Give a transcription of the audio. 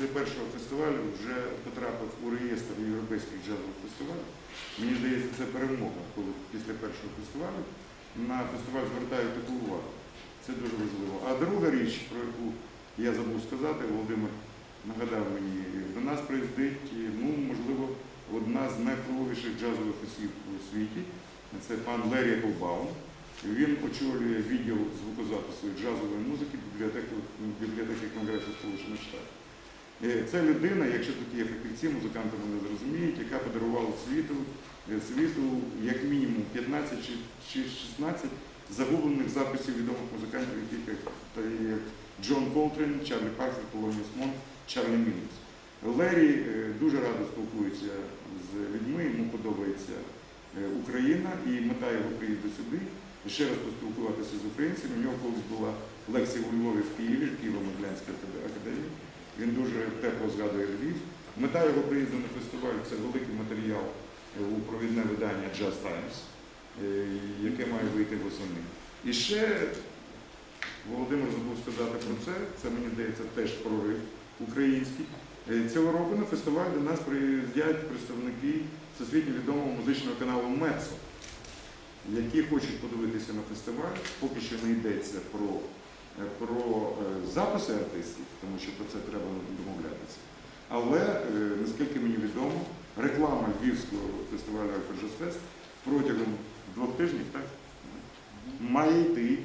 Після першого фестивалю вже потрапив у реєстр європейських джазових фестивалів. Мені здається, це перемога, коли після першого фестивалю на фестиваль звертають таку увагу. Це дуже важливо. А друга річ, про яку я забув сказати, Володимир нагадав мені, до нас приїздить, ну, можливо, одна з найвпливовіших джазових осіб у світі. Це пан Лері Еклбаум. Він очолює відділ звукозапису джазової музики бібліотеки, бібліотеки Конгресу Сполучених Штатів. Е, Це людина, якщо є фахівці, музиканти мене зрозуміють, яка подарувала світу, е, світу як мінімум 15 чи чи 16 загублених записів відомих музикантів, яких як, Джон Колтрін, Чарлі Паркер, Полоніус Монт, Чарлі Мінус. Лері е, дуже радо спілкується з людьми, йому подобається Україна і мета його приїзду сюди. Ще раз поспілкуватися з українцями. У нього колись була лекція у Львові в Києві, Києво-Моглянська академія. Він дуже тепло згадує Львів. Мета його приїзду на фестиваль це великий матеріал у провідне видання Jazz Times, е, яке має вийти восени. І ще Володимир забув сказати про це. Це мені здається теж прорив український. Е, Цього року на фестиваль до нас приїздять представники всесвітньо відомого музичного каналу Мецо, які хочуть подивитися на фестиваль. Поки що не йдеться про е, про записи артистів, тому що про це треба домовлятися. Але, е, наскільки мені відомо, реклама Львівського фестивалю Фест протягом двох тижнів так, має йти